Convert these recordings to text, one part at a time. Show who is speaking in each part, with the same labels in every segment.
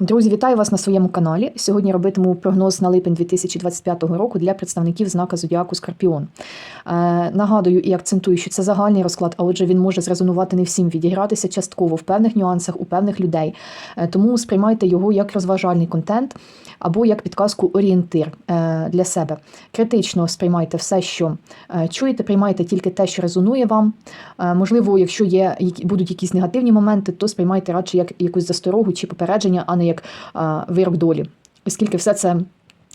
Speaker 1: Друзі, вітаю вас на своєму каналі. Сьогодні робитиму прогноз на липень 2025 року для представників знака Зодіаку Скорпіон. Е, нагадую і акцентую, що це загальний розклад, а отже, він може зрезонувати не всім, відігратися частково в певних нюансах у певних людей. Е, тому сприймайте його як розважальний контент або як підказку орієнтир е, для себе. Критично сприймайте все, що е, чуєте, приймайте тільки те, що резонує вам. Е, можливо, якщо є будуть якісь негативні моменти, то сприймайте радше як якусь засторогу чи попередження, а не як е, вирок долі. Оскільки все це.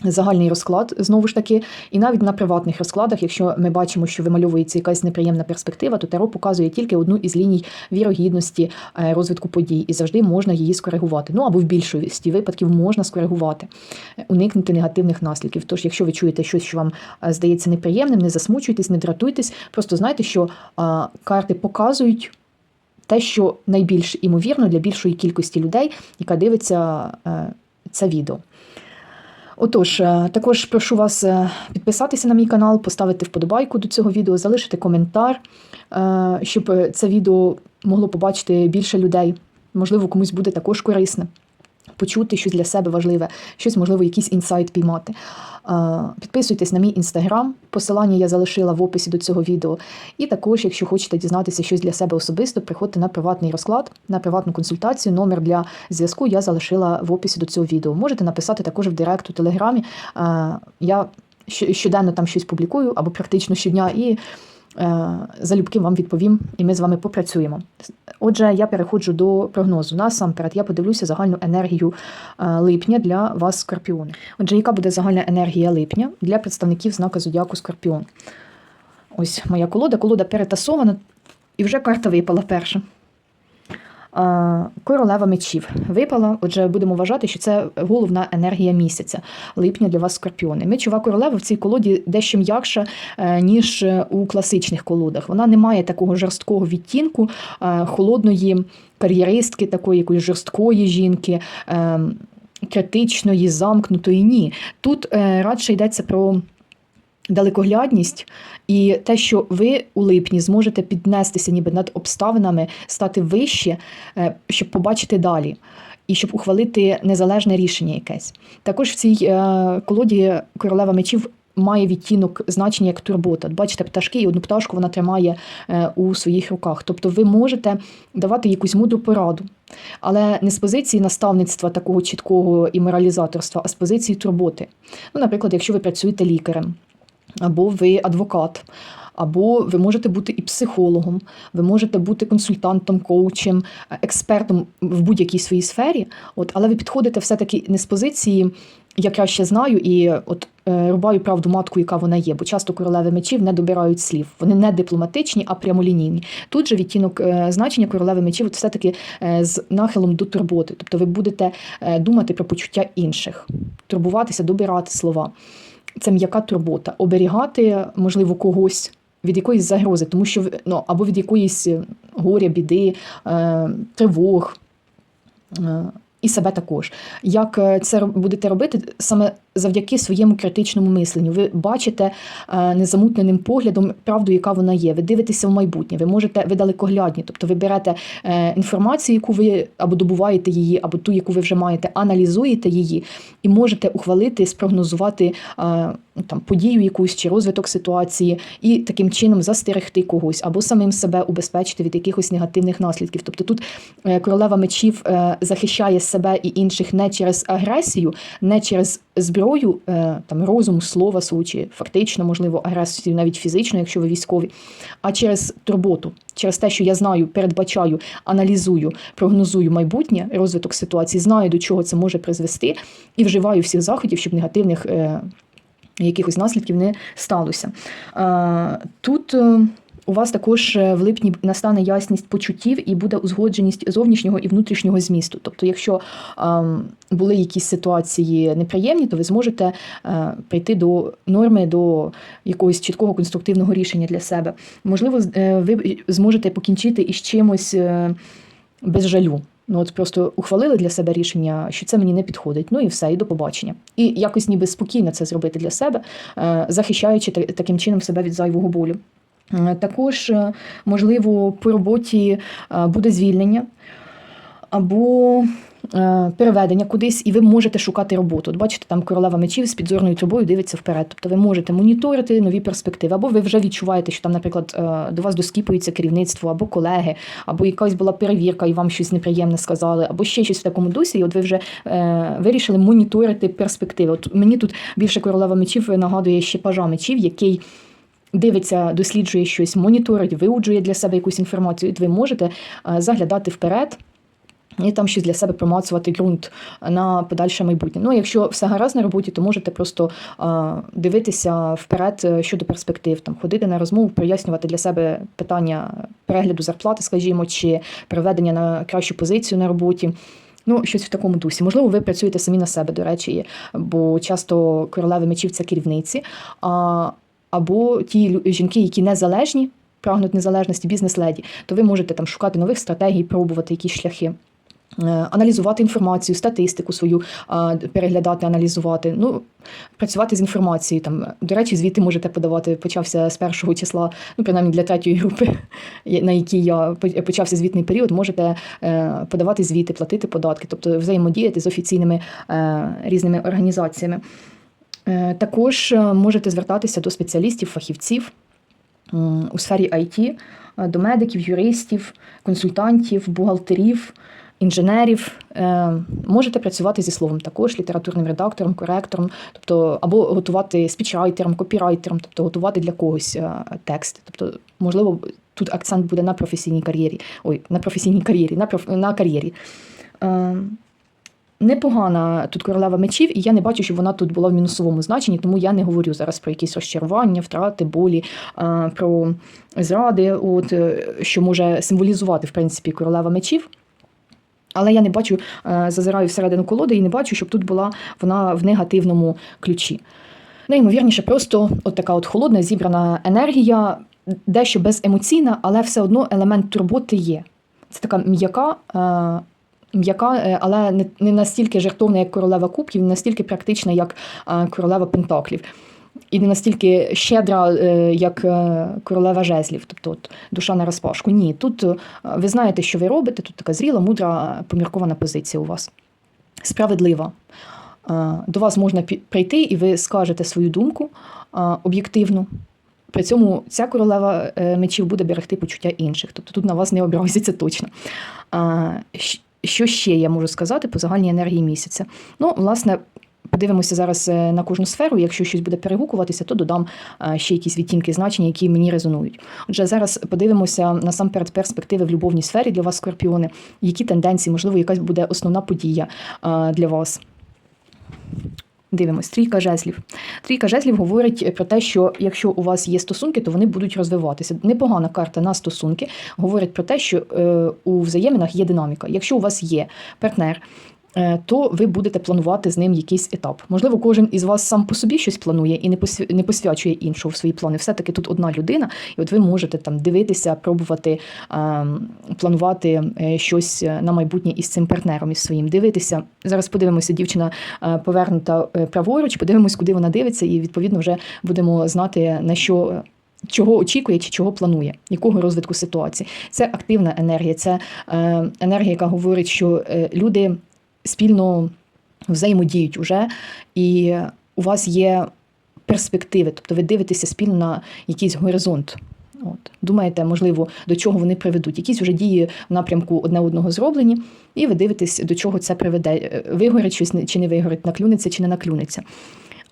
Speaker 1: Загальний розклад знову ж таки, і навіть на приватних розкладах, якщо ми бачимо, що вимальовується якась неприємна перспектива, то Таро показує тільки одну із ліній вірогідності е, розвитку подій, і завжди можна її скоригувати. Ну або в більшості випадків можна скоригувати, е, уникнути негативних наслідків. Тож, якщо ви чуєте щось, що вам здається неприємним, не засмучуйтесь, не дратуйтесь, просто знайте, що карти показують. Те, що найбільш імовірно для більшої кількості людей, яка дивиться е, це відео. Отож, е, також прошу вас е, підписатися на мій канал, поставити вподобайку до цього відео, залишити коментар, щоб це відео могло побачити більше людей. Можливо, комусь буде також корисне. Почути щось для себе важливе, щось, можливо, якийсь інсайт піймати. Підписуйтесь на мій інстаграм, посилання я залишила в описі до цього відео. І також, якщо хочете дізнатися щось для себе особисто, приходьте на приватний розклад, на приватну консультацію. Номер для зв'язку я залишила в описі до цього відео. Можете написати також в директ у телеграмі. Я щоденно там щось публікую або практично щодня і залюбки вам відповім, і ми з вами попрацюємо. Отже, я переходжу до прогнозу. Насамперед, я подивлюся загальну енергію е, липня для вас, Скорпіони. Отже, яка буде загальна енергія липня для представників знака Зодіаку Скорпіон? Ось моя колода. Колода перетасована, і вже карта випала перша. А, Королева мечів випала. Отже, будемо вважати, що це головна енергія місяця липня для вас скорпіони. Мечова королева в цій колоді дещо м'якша, е, ніж е, у класичних колодах. Вона не має такого жорсткого відтінку, е, холодної кар'єристки, такої якоїсь жорсткої жінки. е, Критичної, замкнутої, ні. Тут е, радше йдеться про далекоглядність і те, що ви у липні зможете піднестися ніби над обставинами, стати вище, е, щоб побачити далі. І щоб ухвалити незалежне рішення якесь. Також в цій е, колоді королева мечів має відтінок значення як турбота. Бачите, пташки, і одну пташку вона тримає е, у своїх руках. Тобто ви можете давати якусь мудру пораду, але не з позиції наставництва такого чіткого і моралізаторства, а з позиції турботи. Ну, наприклад, якщо ви працюєте лікарем або ви адвокат, або ви можете бути і психологом, ви можете бути консультантом, коучем, експертом в будь-якій своїй сфері. От, але ви підходите все-таки не з позиції. Я краще знаю і от е, рубаю правду матку, яка вона є, бо часто королеви мечів не добирають слів. Вони не дипломатичні, а прямолінійні. Тут же відтінок е, значення королеви мечів, от все-таки е, з нахилом до турботи. Тобто ви будете думати про почуття інших, турбуватися, добирати слова це м'яка турбота, оберігати, можливо, когось від якоїсь загрози, тому що ну, або від якоїсь е, горя, біди, е, тривог. Е, і себе також. Як це будете робити саме завдяки своєму критичному мисленню? Ви бачите е, незамутненим поглядом правду, яка вона є. Ви дивитеся в майбутнє, ви можете ви далекоглядні, тобто ви берете е, інформацію, яку ви або добуваєте її, або ту, яку ви вже маєте, аналізуєте її, і можете ухвалити, спрогнозувати е, там подію якусь чи розвиток ситуації, і таким чином застерегти когось або самим себе убезпечити від якихось негативних наслідків. Тобто тут королева мечів захищає себе і інших не через агресію, не через зброю, е, там розум, слова чи фактично, можливо, агресію навіть фізично, якщо ви військові, а через турботу, через те, що я знаю, передбачаю, аналізую, прогнозую майбутнє, розвиток ситуації, знаю, до чого це може призвести, і вживаю всіх заходів, щоб негативних. е, Якихось наслідків не сталося. Е, Тут у вас також е, в липні настане ясність почуттів і буде узгодженість зовнішнього і внутрішнього змісту. Тобто, якщо ем, були якісь ситуації неприємні, то ви зможете е, прийти до норми, до якогось чіткого конструктивного рішення для себе. Можливо, е, ви зможете покінчити із чимось без жалю. Ну, от просто ухвалили для себе рішення, що це мені не підходить. Ну і все, і до побачення. І якось ніби спокійно це зробити для себе, захищаючи таким чином себе від зайвого болю. Е, Також, е, можливо, по роботі е, буде звільнення, або переведення кудись, і ви можете шукати роботу. От бачите, там королева мечів з підзорною трубою дивиться вперед. Тобто ви можете моніторити нові перспективи, або ви вже відчуваєте, що там, наприклад, до вас доскіпується керівництво, або колеги, або якась була перевірка, і вам щось неприємне сказали, або ще щось в такому дусі, і от ви вже вирішили моніторити перспективи. От мені тут більше королева мечів нагадує ще пажа мечів, який. Дивиться, досліджує щось, моніторить, виуджує для себе якусь інформацію, і ви можете е, заглядати вперед і там щось для себе промацувати ґрунт на подальше майбутнє. Ну, якщо все гаразд на роботі, то можете просто е, дивитися вперед е, щодо перспектив, там ходити на розмову, прояснювати для себе питання перегляду зарплати, скажімо, чи переведення на кращу позицію на роботі. Ну, щось в такому дусі. Можливо, ви працюєте самі на себе, до речі, бо часто королеви мечів це керівниці, а, або ті жінки, які незалежні, прагнуть незалежності, бізнес-леді, то ви можете там шукати нових стратегій, пробувати якісь шляхи. Е, Аналізувати інформацію, статистику свою переглядати, аналізувати. Ну, працювати з інформацією. Там, до речі, звіти можете подавати. Почався з першого числа, ну принаймні для третьої групи, на якій я почався звітний період. Можете е, подавати звіти, платити податки, тобто взаємодіяти з офіційними е, різними організаціями. Е, Також е, можете звертатися до спеціалістів, фахівців у сфері IT, е, до медиків, юристів, консультантів, бухгалтерів, інженерів. Можете працювати зі словом також, літературним редактором, коректором, тобто або готувати спічрайтером, копірайтером, тобто готувати для когось текст. Тобто, можливо, тут акцент буде на професійній кар'єрі. Ой, на професійній кар'єрі, на, проф... на кар'єрі. Непогана тут королева мечів, і я не бачу, щоб вона тут була в мінусовому значенні, тому я не говорю зараз про якісь розчарування, втрати, болі, е, про зради, от, е, що може символізувати в принципі королева мечів. Але я не бачу, е, зазираю всередину колоди і не бачу, щоб тут була вона в негативному ключі. Найімовірніше, просто от така от холодна зібрана енергія, дещо беземоційна, але все одно елемент турботи є. Це така м'яка, м'яка, е, але не, настільки жертовна, як королева кубків, не настільки практична, як е, королева пентаклів. І не настільки щедра, е, як королева жезлів, тобто от, душа на розпашку. Ні, тут ви знаєте, що ви робите, тут така зріла, мудра, поміркована позиція у вас. Справедлива. До вас можна прийти, і ви скажете свою думку об'єктивну. При цьому ця королева мечів буде берегти почуття інших. Тобто тут на вас не образиться точно. Що ще я можу сказати по загальній енергії місяця? Ну, власне, подивимося зараз е, на кожну сферу. Якщо щось буде перегукуватися, то додам е, ще якісь відтінки значення, які мені резонують. Отже, зараз подивимося насамперед перспективи в любовній сфері для вас, скорпіони, які тенденції, можливо, якась буде основна подія е, для вас. Дивимось, трійка жезлів. Трійка жезлів говорить про те, що якщо у вас є стосунки, то вони будуть розвиватися. Непогана карта на стосунки говорить про те, що е, у взаєминах є динаміка. Якщо у вас є партнер, то ви будете планувати з ним якийсь етап. Можливо, кожен із вас сам по собі щось планує і не посвячує іншого в свої плани. Все-таки тут одна людина, і от ви можете там дивитися, пробувати е, планувати е, щось на майбутнє із цим партнером, із своїм. Дивитися. Зараз подивимося, дівчина е, повернута е, праворуч, подивимось, куди вона дивиться, і відповідно вже будемо знати на що. е, Чого очікує чи чого планує, якого розвитку ситуації. Це активна енергія, це е, енергія, яка говорить, що е, люди спільно взаємодіють уже, і у вас є перспективи, тобто ви дивитеся спільно на якийсь горизонт. От. Думаєте, можливо, до чого вони приведуть. Якісь вже дії в напрямку одне одного зроблені, і ви дивитесь, до чого це приведе. Вигорить щось чи не вигорить, наклюнеться чи не наклюнеться.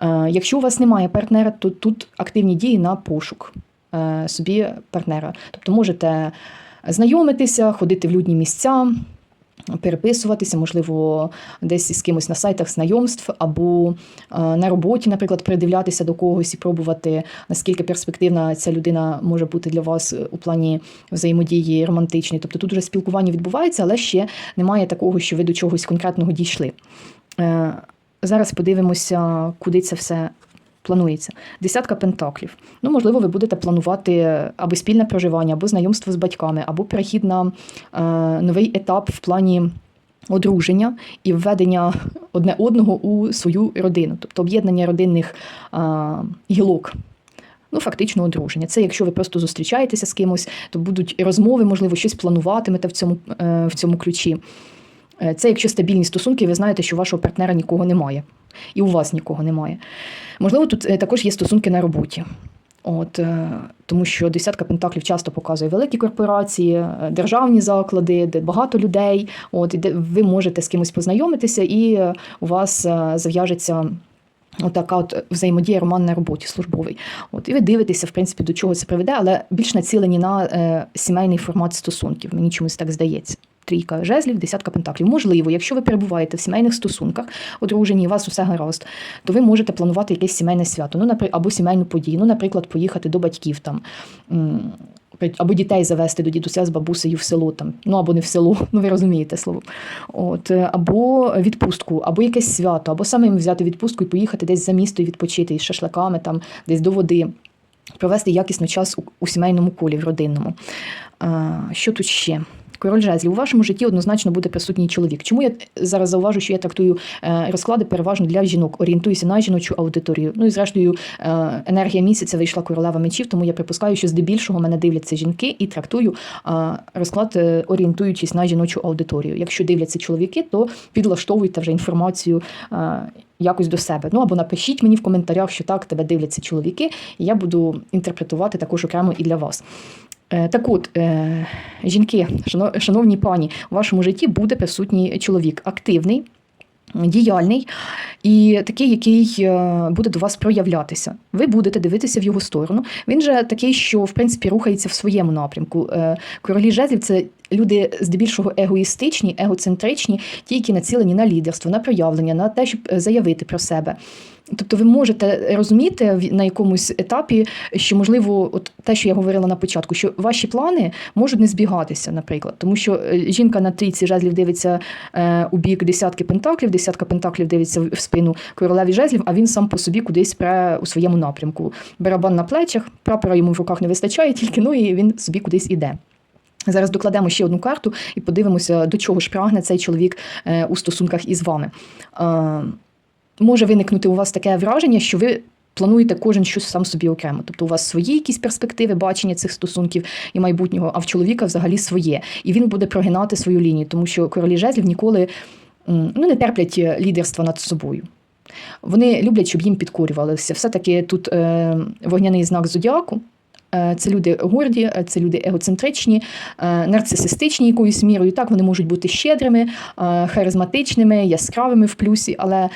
Speaker 1: Е, Якщо у вас немає партнера, то тут активні дії на пошук е, собі партнера. Тобто можете знайомитися, ходити в людні місця, переписуватися, можливо, десь із кимось на сайтах знайомств, або е, на роботі, наприклад, придивлятися до когось і пробувати, наскільки перспективна ця людина може бути для вас у плані взаємодії романтичної. Тобто тут вже спілкування відбувається, але ще немає такого, що ви до чогось конкретного дійшли. Е, Зараз подивимося, куди це все планується. Десятка пентаклів. Ну, можливо, ви будете планувати або спільне проживання, або знайомство з батьками, або перехід на е, новий етап в плані одруження і введення одне одного у свою родину, тобто об'єднання родинних е, гілок. Ну, фактично одруження. Це якщо ви просто зустрічаєтеся з кимось, то будуть розмови, можливо, щось плануватимете в цьому, е, в цьому ключі. Е, Це якщо стабільні стосунки, ви знаєте, що у вашого партнера нікого немає, і у вас нікого немає. Можливо, тут е, також є стосунки на роботі. От, е, тому що десятка пентаклів часто показує великі корпорації, державні заклади, де багато людей, от, і де ви можете з кимось познайомитися, і у вас зав'яжеться. Отака от взаємодія роман на роботі службовий. От і ви дивитеся, в принципі, до чого це приведе, але більш націлені на сімейний формат стосунків. Мені чомусь так здається. Трійка жезлів, десятка пентаклів. Можливо, якщо ви перебуваєте в сімейних стосунках, одружені, у вас усе гаразд, то ви можете планувати якесь сімейне свято, ну, наприклад, або сімейну подію. Ну, наприклад, поїхати до батьків там. Або дітей завести до дідуся з бабусею в село там, ну або не в село, ну ви розумієте слово. От, е, або відпустку, або якесь свято, або самим взяти відпустку і поїхати десь за місто і відпочити із шашликами, там, десь до води, провести якісно час у, у сімейному колі, в родинному. А, що тут ще? Король жезлів. У вашому житті однозначно буде присутній чоловік. Чому я зараз зауважу, що я трактую е, розклади переважно для жінок, орієнтуюся на жіночу аудиторію. Ну і зрештою, е, енергія місяця вийшла королева мечів, тому я припускаю, що здебільшого мене дивляться жінки і трактую е, розклад, орієнтуючись на жіночу аудиторію. Якщо дивляться чоловіки, то підлаштовуйте вже інформацію. Якось до себе. Ну або напишіть мені в коментарях, що так тебе дивляться чоловіки, і я буду інтерпретувати також окремо і для вас. Е, Так от, е, жінки, шановні пані, у вашому житті буде присутній чоловік активний, діяльний і такий, який е, буде до вас проявлятися. Ви будете дивитися в його сторону. Він же такий, що в принципі рухається в своєму напрямку. Королі жезлів це люди здебільшого егоїстичні, егоцентричні, ті, які націлені на лідерство, на проявлення, на те, щоб е, заявити про себе. Тобто ви можете розуміти на якомусь етапі, що можливо, от те, що я говорила на початку, що ваші плани можуть не збігатися, наприклад, тому що е, жінка на трійці жезлів дивиться е, у бік десятки пентаклів, десятка пентаклів дивиться в спину королеві жезлів, а він сам по собі кудись пре у своєму напрямку. Барабан на плечах, прапора йому в руках не вистачає, тільки ну і він собі кудись іде. Зараз докладемо ще одну карту і подивимося, до чого ж прагне цей чоловік е, у стосунках із вами. Е, може виникнути у вас таке враження, що ви плануєте кожен щось сам собі окремо. Тобто у вас свої якісь перспективи бачення цих стосунків і майбутнього, а в чоловіка взагалі своє. І він буде прогинати свою лінію, тому що королі жезлів ніколи ну, не терплять е, лідерства над собою. Вони люблять, щоб їм підкорювалися. Все-таки тут е, вогняний знак зодіаку. Е, Це люди горді, е, це люди егоцентричні, е, нарцисистичні якоюсь мірою. Так, вони можуть бути щедрими, харизматичними, яскравими в плюсі, але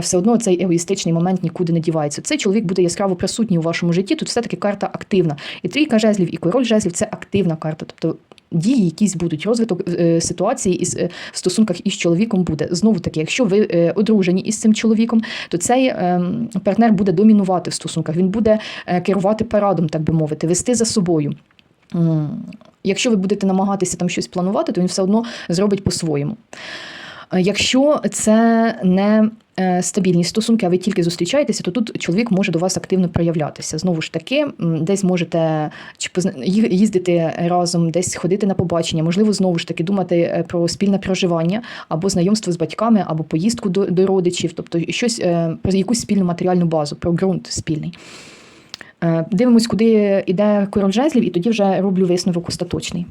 Speaker 1: все одно цей егоїстичний момент нікуди не дівається. Цей чоловік буде яскраво присутній у вашому житті. Тут все-таки карта активна. І трійка жезлів, і король жезлів це активна карта. Тобто дії якісь будуть, розвиток е, ситуації із е, в стосунках із чоловіком буде. Знову таки, якщо ви е, одружені із цим чоловіком, то цей партнер буде домінувати в стосунках. Він буде керувати парадом, так би мовити, вести за собою. Якщо ви будете намагатися там щось планувати, то він все одно зробить по-своєму. Е, Якщо це не е, стабільні стосунки, а ви тільки зустрічаєтеся, то тут чоловік може до вас активно проявлятися. Знову ж таки, десь можете їздити разом, десь ходити на побачення, можливо, знову ж таки думати е, про спільне проживання або знайомство з батьками, або поїздку до, до родичів, тобто щось про якусь спільну матеріальну базу, про ґрунт спільний. Дивимось, куди йде король жезлів, і тоді вже роблю висновок остаточний.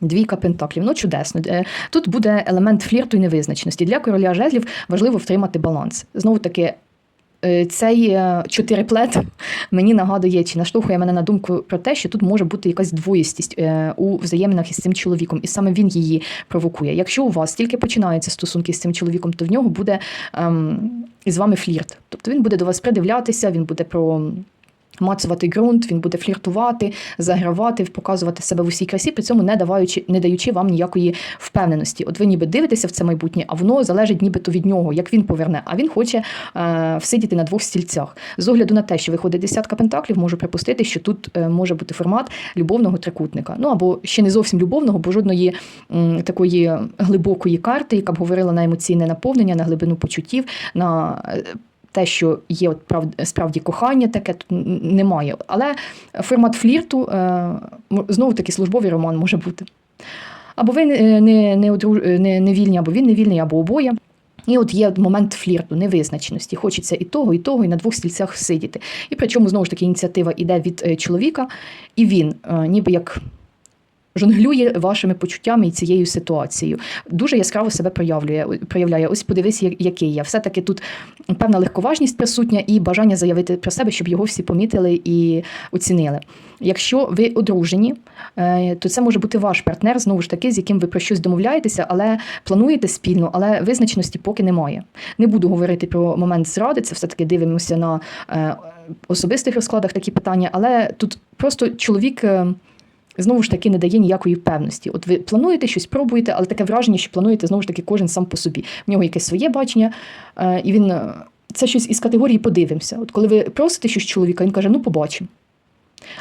Speaker 1: Двійка пентаклів. Ну, чудесно. Е, Тут буде елемент флірту і невизначеності. Для короля жезлів важливо втримати баланс. Знову таки, е, цей е, чотириплет мені нагадує чи наштовхує мене на думку про те, що тут може бути якась двоїстість у взаєминах із цим чоловіком, і саме він її провокує. Якщо у вас тільки починаються стосунки з цим чоловіком, то в нього буде ем, із вами флірт. Тобто він буде до вас придивлятися, він буде про. Мацувати ґрунт, він буде фліртувати, загравати, показувати себе в усій красі, при цьому не даваючи, не даючи вам ніякої впевненості. От ви ніби дивитеся в це майбутнє, а воно залежить нібито від нього, як він поверне. А він хоче е, всидіти на двох стільцях. З огляду на те, що виходить десятка пентаклів, можу припустити, що тут е, може бути формат любовного трикутника. Ну або ще не зовсім любовного, бо жодної м, такої глибокої карти, яка б говорила на емоційне наповнення, на глибину почуттів. на е, те, що є от прав, справді кохання, таке тут немає. Але формат флірту е, знову таки службовий роман може бути. Або ви не, не, не, не, не вільні, або він не вільний, або обоє. І от є момент флірту, невизначеності. Хочеться і того, і того, і на двох стільцях сидіти. І причому знову ж таки ініціатива йде від е, чоловіка, і він, е, ніби як жонглює вашими почуттями і цією ситуацією. Дуже яскраво себе проявляє. проявляє. Ось подивись, який я. Все-таки тут певна легковажність присутня і бажання заявити про себе, щоб його всі помітили і оцінили. Якщо ви одружені, е, то це може бути ваш партнер, знову ж таки, з яким ви про щось домовляєтеся, але плануєте спільно, але визначеності поки немає. Не буду говорити про момент зради, це все-таки дивимося на е, особистих розкладах такі питання, але тут просто чоловік. Знову ж таки не дає ніякої певності. От ви плануєте щось, пробуєте, але таке враження, що плануєте знову ж таки кожен сам по собі. В нього якесь своє бачення, е, і він е, це щось із категорії подивимося. От коли ви просите щось чоловіка, він каже: ну побачимо.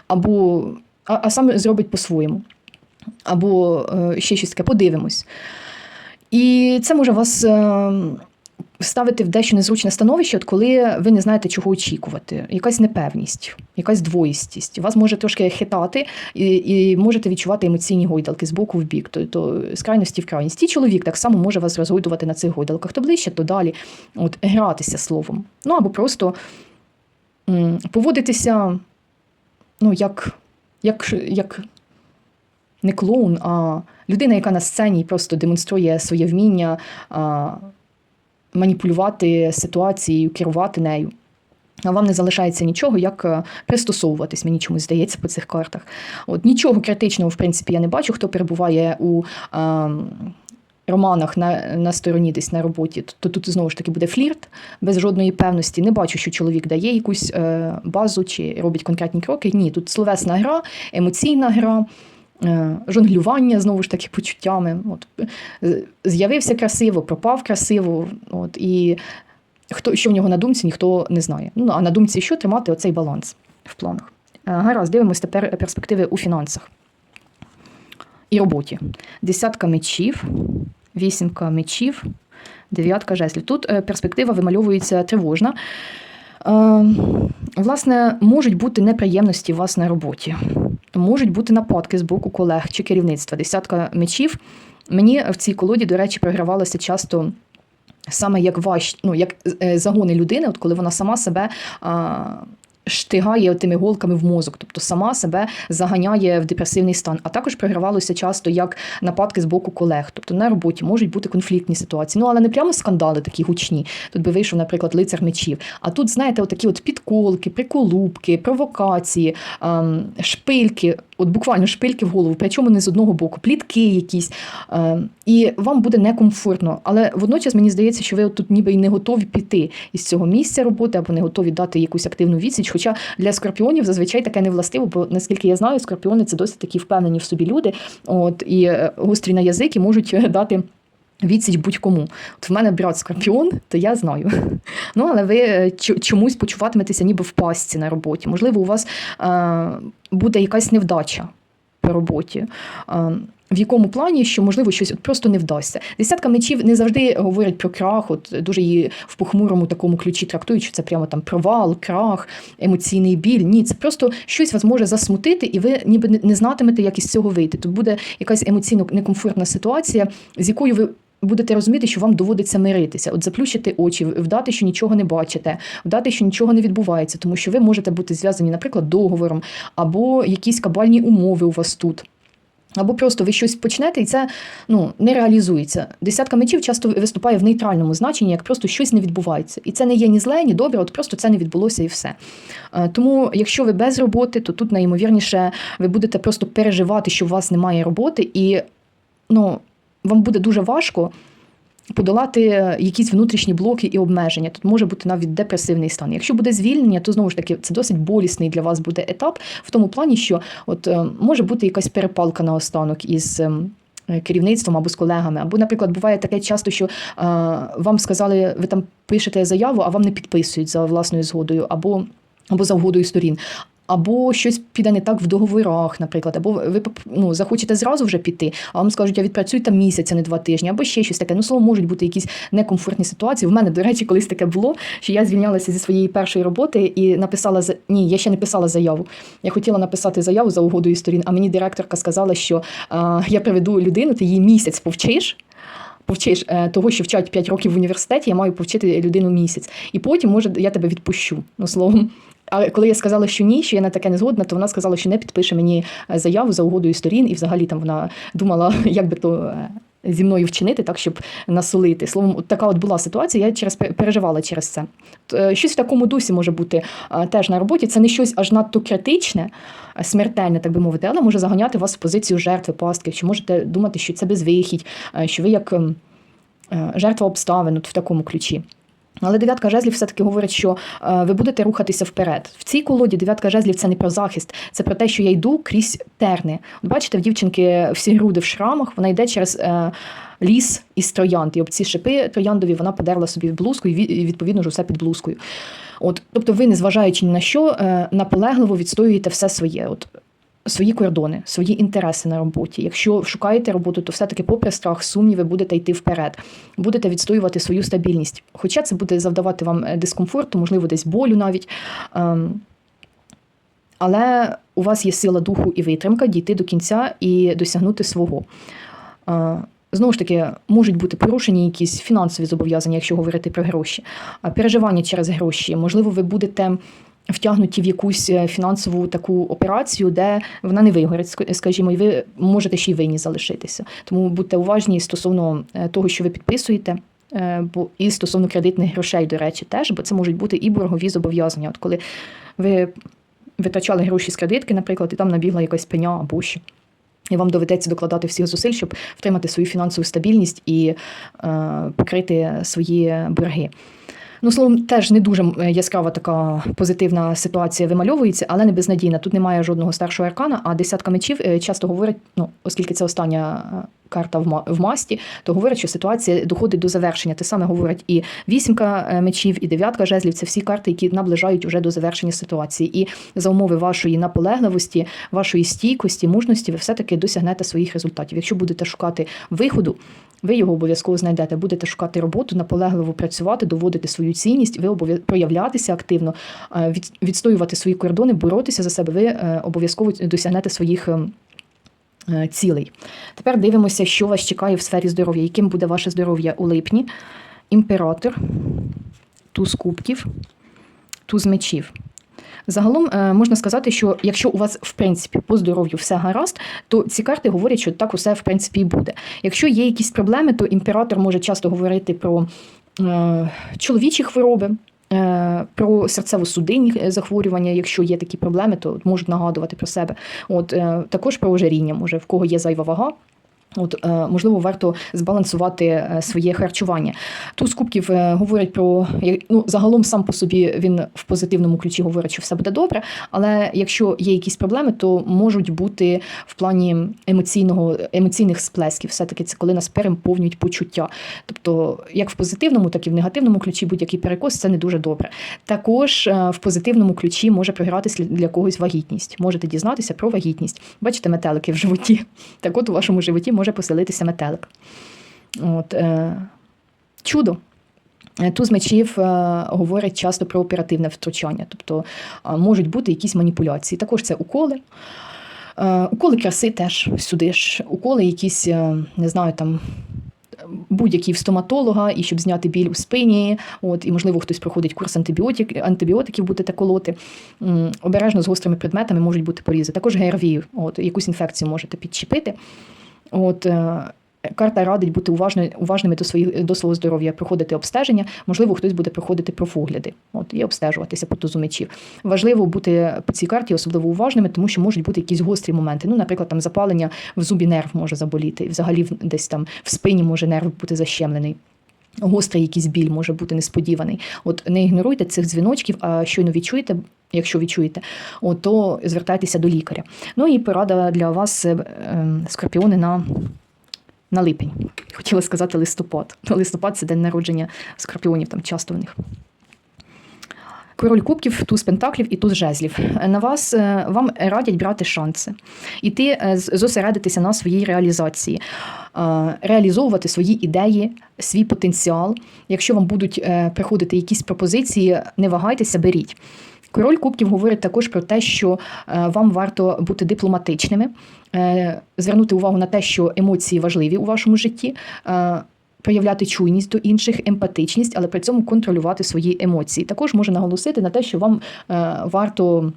Speaker 1: Або а, а сам зробить по-своєму. Або е, ще щось таке, подивимось. І це може вас ставити в дещо незручне становище, от коли ви не знаєте, чого очікувати. Якась непевність, якась двоїстість. Вас може трошки хитати, і, і можете відчувати емоційні гойдалки з боку в бік, то, то з крайності в крайність. І чоловік так само може вас розгойдувати на цих гойдалках, то ближче, то далі. От, гратися словом. Ну або просто м, поводитися, ну, як, як, як не клоун, а людина, яка на сцені просто демонструє своє вміння а, маніпулювати ситуацією, керувати нею. А вам не залишається нічого, як е, пристосовуватись, мені чомусь здається по цих картах. От нічого критичного, в принципі, я не бачу, хто перебуває у а, романах на, на стороні десь на роботі, то тут знову ж таки буде флірт без жодної певності. Не бачу, що чоловік дає якусь е, базу чи робить конкретні кроки. Ні, тут словесна гра, емоційна гра. Е, Жонглювання знову ж таки почуттями. От, е, з'явився красиво, пропав красиво. От, і хто що в нього на думці, ніхто не знає. Ну а на думці, що тримати оцей баланс в планах. Е, Гаразд, дивимось тепер перспективи у фінансах і роботі. Десятка мечів, вісімка мечів, дев'ятка жезлів. Тут перспектива вимальовується тривожна. Власне, можуть бути неприємності у вас на роботі, можуть бути нападки з боку колег чи керівництва. Десятка мечів. Мені в цій колоді, до речі, програвалося часто саме як важ, ну, як е, загони людини, от коли вона сама себе. А, Штигає тими голками в мозок, тобто сама себе заганяє в депресивний стан. А також програвалося часто як нападки з боку колег. Тобто на роботі можуть бути конфліктні ситуації. Ну але не прямо скандали такі гучні. Тут би вийшов, наприклад, лицар мечів. А тут, знаєте, отакі от підколки, приколупки, провокації, ем, шпильки, от буквально шпильки в голову, причому не з одного боку, плітки якісь. е, і вам буде некомфортно. Але водночас мені здається, що ви от тут ніби й не готові піти із цього місця роботи або не готові дати якусь активну відсіч. Хоча для скорпіонів зазвичай таке не властиво, бо наскільки я знаю, скорпіони це досить такі впевнені в собі люди. От і е, гострі на язик і можуть е, дати. Відсіч будь-кому. От в мене брат скорпіон, то я знаю. Ну, але ви е, чомусь почуватиметеся ніби в пастці на роботі. Можливо, у вас е, буде якась невдача по роботі. Е, в якому плані, що можливо щось от просто не вдасться. Десятка мечів не завжди говорять про крах, от дуже її в похмурому такому ключі трактують, що це прямо там провал, крах, емоційний біль. Ні, це просто щось вас може засмутити, і ви ніби не- не знатимете, як із цього вийти. Тут буде якась емоційно некомфортна ситуація, з якою ви. Будете розуміти, що вам доводиться миритися, от заплющити очі, вдати, що нічого не бачите, вдати, що нічого не відбувається, тому що ви можете бути зв'язані, наприклад, договором, або якісь кабальні умови у вас тут. Або просто ви щось почнете, і це ну, не реалізується. Десятка мечів часто виступає в нейтральному значенні, як просто щось не відбувається. І це не є ні зле, ні добре, от просто це не відбулося і все. Е, Тому, якщо ви без роботи, то тут найімовірніше ви будете просто переживати, що у вас немає роботи, і ну, вам буде дуже важко подолати якісь внутрішні блоки і обмеження. Тут може бути навіть депресивний стан. Якщо буде звільнення, то знову ж таки це досить болісний для вас буде етап в тому плані, що от е, може бути якась перепалка на останок із. ем, Керівництвом або з колегами, або, наприклад, буває таке часто, що е, вам сказали, ви там пишете заяву, а вам не підписують за власною згодою, або, або за вгодою сторін. Або щось піде не так в договорах, наприклад, або ви ну, захочете зразу вже піти, а вам скажуть, а відпрацюй там місяць, а не два тижні, або ще щось таке. Ну, словом, можуть бути якісь некомфортні ситуації. В мене, до речі, колись таке було, що я звільнялася зі своєї першої роботи і написала ні, я ще не писала заяву. Я хотіла написати заяву за угодою сторін, а мені директорка сказала, що а, я приведу людину, ти її місяць повчиш. Повчиш е, того, що вчать 5 років в університеті, я маю повчити людину місяць. І потім, може, я тебе відпущу. Ну, словом, А коли я сказала, що ні, що я на таке не згодна, то вона сказала, що не підпише мені е, заяву за угодою сторін, і взагалі там вона думала, як би то. е, Зі мною вчинити так, щоб насолити. Словом, от така от була ситуація. Я через переживала через це. Е, Щось в такому дусі може бути теж на роботі. Це не щось аж надто критичне, смертельне, так би мовити, але може заганяти вас в позицію жертви, пастки. Чи можете думати, що це безвихідь, що ви як ем, жертва обставин от в такому ключі. Але дев'ятка жезлів все-таки говорить, що е, ви будете рухатися вперед. В цій колоді дев'ятка жезлів це не про захист, це про те, що я йду крізь терни. От бачите, в дівчинки всі груди в шрамах, вона йде через е, ліс із троянд. І об ці шипи трояндові вона подерла собі блузку, і відповідно ж усе під блузкою. От, тобто, ви, незважаючи ні на що, е, наполегливо відстоюєте все своє. От, Свої кордони, свої інтереси на роботі. Якщо шукаєте роботу, то все-таки, попри страх, сумніви, будете йти вперед, будете відстоювати свою стабільність. Хоча це буде завдавати вам е, дискомфорту, можливо, десь болю навіть. Ем, але у вас є сила духу і витримка дійти до кінця і досягнути свого. Е, Знову ж таки, можуть бути порушені якісь фінансові зобов'язання, якщо говорити про гроші, А переживання через гроші. Можливо, ви будете втягнуті в якусь е, фінансову таку операцію, де вона не вигорить, скажімо, і ви можете ще й винні залишитися. Тому будьте уважні стосовно е, того, що ви підписуєте. е, Бо і стосовно кредитних грошей, до речі, теж, бо це можуть бути і боргові зобов'язання. От коли ви витрачали гроші з кредитки, наприклад, і там набігла якась пеня або що. І вам доведеться докладати всіх зусиль, щоб втримати свою фінансову стабільність і е, покрити свої борги. Ну, словом, теж не дуже е, яскрава така позитивна ситуація вимальовується, але не безнадійна. Тут немає жодного старшого аркана, а десятка мечів е, часто говорять, ну, оскільки це остання е, карта в ма- в масті, то говорять, що ситуація доходить до завершення. Те саме говорять і вісімка е, мечів, і дев'ятка жезлів. Це всі карти, які наближають уже до завершення ситуації. І за умови вашої наполегливості, вашої стійкості, мужності, ви все-таки досягнете своїх результатів. Якщо будете шукати виходу, ви його обов'язково знайдете. Будете шукати роботу, наполегливо працювати, доводити свою цінність, ви проявлятися активно, е, від- відстоювати свої кордони, боротися за себе. Ви е, обов'язково досягнете своїх. Е, Цілей. Тепер дивимося, що вас чекає в сфері здоров'я, яким буде ваше здоров'я у липні. Імператор, туз кубків, туз мечів. Загалом е, можна сказати, що якщо у вас в принципі по здоров'ю все гаразд, то ці карти говорять, що так усе в принципі і буде. Якщо є якісь проблеми, то імператор може часто говорити про е, чоловічі хвороби. Е, Про серцево-судинні захворювання, якщо є такі проблеми, то можуть нагадувати про себе. От е, також про ожиріння, може в кого є зайва вага. От, е, можливо, варто збалансувати е, своє харчування. Туз кубків е, говорять про ну, загалом сам по собі він в позитивному ключі говорить, що все буде добре. Але якщо є якісь проблеми, то можуть бути в плані емоційного емоційних сплесків. Все таки це коли нас переповнюють почуття. Тобто, як в позитивному, так і в негативному ключі будь-який перекос це не дуже добре. Також в позитивному ключі може програтися для когось вагітність. Можете дізнатися про вагітність. Бачите метелики в животі. Так от у вашому животі може поселитися метелик. От, е, чудо. Е, Туз мечів е, говорять часто про оперативне втручання, тобто можуть бути якісь маніпуляції. Також це уколи. Уколи краси теж сюди ж. Уколи якісь, не знаю, там. Будь-які в стоматолога, і щоб зняти біль у спині, от і можливо хтось проходить курс антибіотик, антибіотиків, будете колоти. Обережно з гострими предметами можуть бути порізи. Також ГРВІ, от якусь інфекцію можете підчепити. От е, карта радить бути уважною, уважними до своїх до свого здоров'я, проходити обстеження. Можливо, хтось буде проходити профогляди, от і обстежуватися по тузу. Важливо бути по цій карті особливо уважними, тому що можуть бути якісь гострі моменти. Ну, наприклад, там запалення в зубі нерв може заболіти, і взагалі десь там в спині може нерв бути защемлений. Гострий якийсь біль може бути несподіваний. От не ігноруйте цих дзвіночків, а щойно відчуєте, якщо відчуєте, то звертайтеся до лікаря. Ну і порада для вас, е, е, скорпіони, на, на липень. Хотіла сказати листопад. Листопад це день народження скорпіонів, там часто в них. Король кубків, туз пентаклів і туз жезлів. На вас е, вам радять брати шанси, іти е, зосередитися на своїй реалізації, е, реалізовувати свої ідеї, свій потенціал. Якщо вам будуть е, приходити якісь пропозиції, не вагайтеся, беріть. Король кубків говорить також про те, що е, вам варто бути дипломатичними, е, звернути увагу на те, що емоції важливі у вашому житті. Проявляти чуйність до інших, емпатичність, але при цьому контролювати свої емоції. Також може наголосити на те, що вам е, варто.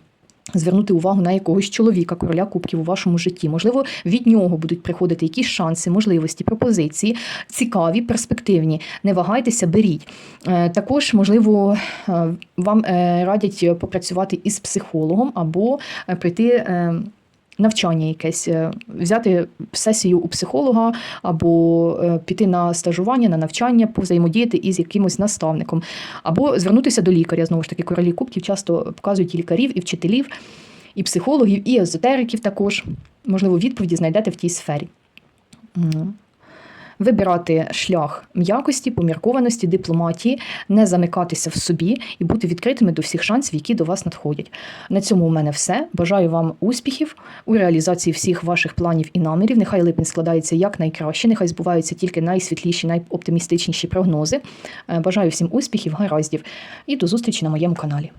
Speaker 1: Звернути увагу на якогось чоловіка, короля кубків у вашому житті. Можливо, від нього будуть приходити якісь шанси, можливості, пропозиції, цікаві, перспективні. Не вагайтеся, беріть. Е, Також, можливо, е, вам радять попрацювати із психологом або прийти. Навчання якесь е, взяти сесію у психолога або е, піти на стажування, на навчання, повзаємодіяти із якимось наставником, або звернутися до лікаря. Знову ж таки, королі кубків часто показують і лікарів, і вчителів, і психологів, і езотериків також. Можливо, відповіді знайдете в тій сфері. Вибирати шлях м'якості, поміркованості, дипломатії, не замикатися в собі і бути відкритими до всіх шансів, які до вас надходять. На цьому у мене все. Бажаю вам успіхів у реалізації всіх ваших планів і намірів. Нехай липень складається як найкраще, нехай збуваються тільки найсвітліші, найоптимістичніші прогнози. Е, Бажаю всім успіхів, гараздів і до зустрічі на моєму каналі.